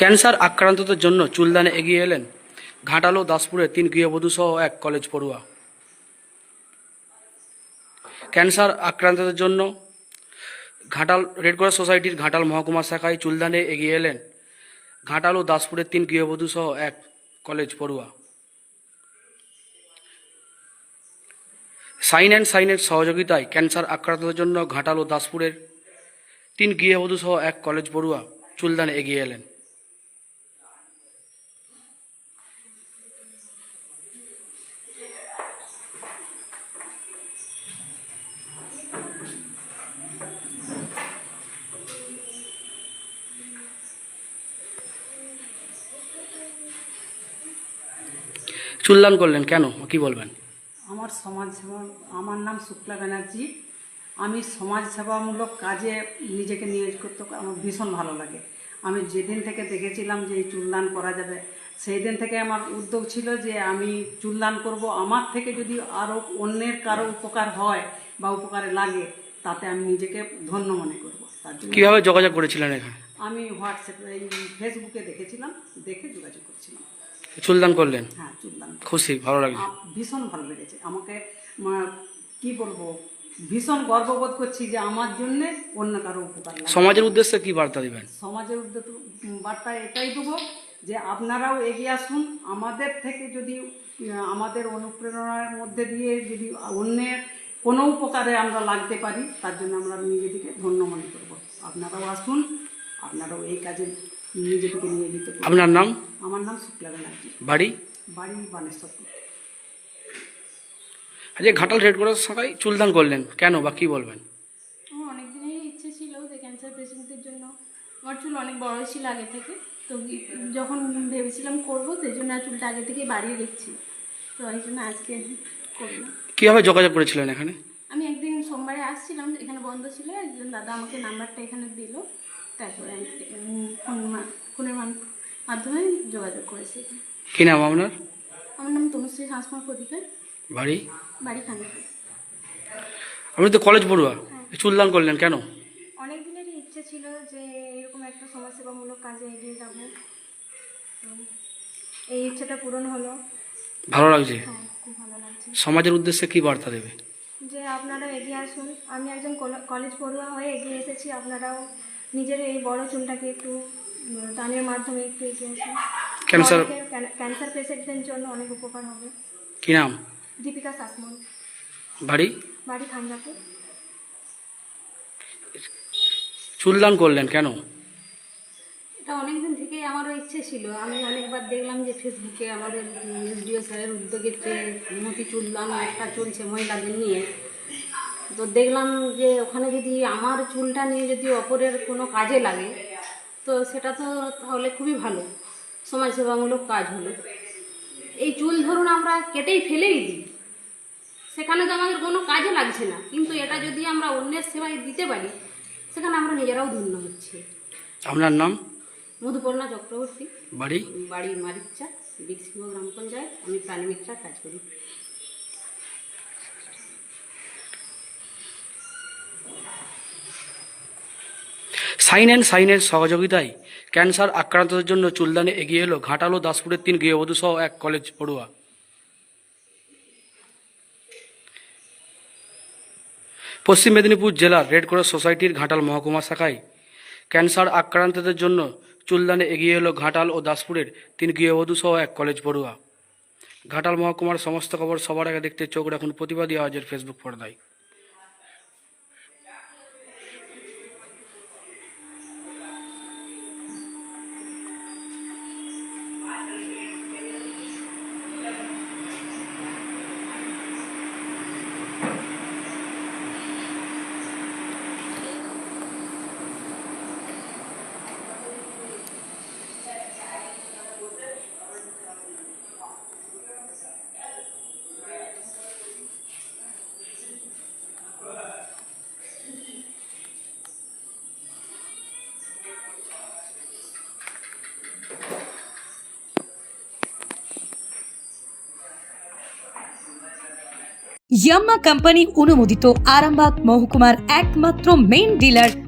Cancer আক্রান্তদের জন্য চুলদানে এগিয়ে এলেন ঘাটালো দাসপুরের তিন গৃহবধূ সহ এক কলেজ পড়ুয়া। ক্যান্সার আক্রান্তদের জন্য ঘাটাল রেড ক্রস সোসাইটির ঘাটাল মহকুমা শাখায় চুলদানে এগিয়ে এলেন ঘাটাল ও দাসপুরের তিন গৃহবধূ সহ এক কলেজ পড়ুয়া। সাইন অ্যান্ড সাইনের সহযোগিতায় ক্যান্সার আক্রান্তদের জন্য ঘাটাল, দাসপুরের তিন গৃহবধূ সহ এক কলেজ পড়ুয়া চুলদানে এগিয়ে এলেন। চুলদান করলেন কেন? কি বলবেন? আমার সমাজ সেবা আমার নাম শুক্লা ব্যানার্জি। আমি সমাজ সেবামূলক কাজে নিজেকে নিয়োগ করতে আমার ভীষণ ভালো লাগে। আমি যেদিন থেকে দেখেছিলাম যে এই চুলদান করা যাবে সেই দিন থেকে আমার উদ্যোগ ছিল যে আমি চুলদান করব। আমার থেকে যদি আরও অন্যের কারও উপকার হয় বা উপকারে লাগে তাতে আমি নিজেকে ধন্য মনে করব। তার জন্য কীভাবে যোগাযোগ করেছিলেন এখানে? আমি হোয়াটসঅ্যাপে ফেসবুকে দেখেছিলাম দেখে যোগাযোগ করছিলাম। চুলদান করলেন? হ্যাঁ চুলদান খুশি ভালো লাগছে ভীষণ ভালো লেগেছে। আমাকে কি বলব ভীষণ গর্ববোধ করছি যে আমার জন্য অন্য কারও উপকার সমাজের উদ্দেশ্যে কি বার্তা দিবেন? সমাজের উদ্দেশ্য বার্তা এটাই দেবো যে আপনারাও এগিয়ে আসুন। আমাদের থেকে যদি আমাদের অনুপ্রেরণার মধ্যে দিয়ে যদি অন্যের কোনো উপকারে আমরা লাগতে পারি তার জন্য আমরা নিজেদেরকে ধন্য মনে করব। আপনারাও আসুন আপনারাও এই কাজে নিয়ে দিতে আপনার নাম? আমার নাম শুক্লা ব্যানার্জি। বাড়ি? বাড়ি বানেশ্বরপুর। আজকে ঘাটাল রেড ক্রস শাখায় চুলদান করলেন। কেন বা কি বলবেন? আমার অনেক দিনেরই ইচ্ছে ছিল যে ক্যান্সার পেশেন্টদের জন্য। আমার চুল অনেক বড় ছিল আগে থেকে। তো যখন ভেবেছিলাম করব সেই জন্য আর চুলটা আগে থেকেই বাড়িয়ে দেখছি। তো এই জন্য আজকে করলাম কীভাবে যোগাযোগ করেছিলেন এখানে? আমি একদিন সোমবারে আসছিলাম এখানে বন্ধ ছিল। একজন দাদা আমাকে নাম্বারটা এখানে দিল। তারপরে ফোন ফোনের মাধ্যমে যোগাযোগ করেছি। কি নাম আপনার? আমার নাম তনুশ্রী সংস্কার প্রদীপের বাড়ি? বাড়ি খানিপুর। আপনি তো কলেজ পড়ুয়া। চুলদান করলেন কেন? অনেক দিনেরই ইচ্ছে ছিল যে এরকম একটা সমাজসেবামূলক কাজে এগিয়ে যাব। এই ইচ্ছেটা পূরণ হলো। ভালো লাগছে? হ্যাঁ খুব ভালো লাগছে। সমাজের উদ্দেশ্যে কি বার্তা দেবে? যে আপনারা এগিয়ে আসুন। আমি একজন কল- কলেজ পড়ুয়া হয়ে এগিয়ে এসেছি। আপনারাও নিজের এই বড় চুলটাকে একটু দানের মাধ্যমে একটু এগিয়ে আসুন। ক্যান্সার ক্যান্সার পেশেন্টদের জন্য অনেক উপকার হবে। কি নাম? দীপিকা শাসমল বাড়ি? বাড়ি খানজাপুর চুলদান করলেন কেন? এটা অনেকদিন থেকেই আমারও ইচ্ছে ছিল। আমি অনেকবার দেখলাম যে ফেসবুকে আমাদের এসডিও স্যারের উদ্যোগে যে মতি চুলদান একটা চলছে মহিলাদের নিয়ে। তো দেখলাম যে ওখানে যদি আমার চুলটা নিয়ে যদি অপরের কোনো কাজে লাগে তো সেটা তো তাহলে খুবই ভালো। সমাজসেবামূলক কাজ হলো। এই চুল ধরুন আমরা কেটেই ফেলেই দিই। সেখানে তো আমাদের কোনো কাজে লাগছে না। কিন্তু এটা যদি আমরা অন্যের সেবায় দিতে পারি সেখানে আমরা নিজেরাও ধন্য হচ্ছি। আপনার নাম? মধুপর্ণা চক্রবর্তী। বাড়ি? বাড়ি মারিচ্চা বিকশিব গ্রাম পঞ্চায়েত আমি প্রাণী মিত্রা কাজ করি। সাইন অ্যান্ড সাইনের সহযোগিতায় ক্যান্সার আক্রান্তদের জন্য চুলদানে এগিয়ে এলো ঘাটাল দাসপুরের তিন গৃহবধূ সহ এক কলেজ পড়ুয়া। পশ্চিম মেদিনীপুর জেলার রেড ক্রস সোসাইটির ঘাটাল মহকুমা শাখায় ক্যান্সার আক্রান্তদের জন্য চুলদানে এগিয়ে এলো ঘাটাল ও দাসপুরের তিন গৃহবধূ সহ এক কলেজ পড়ুয়া। ঘাটাল মহকুমার সমস্ত খবর সবার আগে দেখতে চোখ রাখুন প্রতিবাদী আওয়াজের ফেসবুক পর্দায়। ইয়াম্মা কোম্পানি অনুমোদিত আরামবাগ মহকুমার একমাত্র main dealer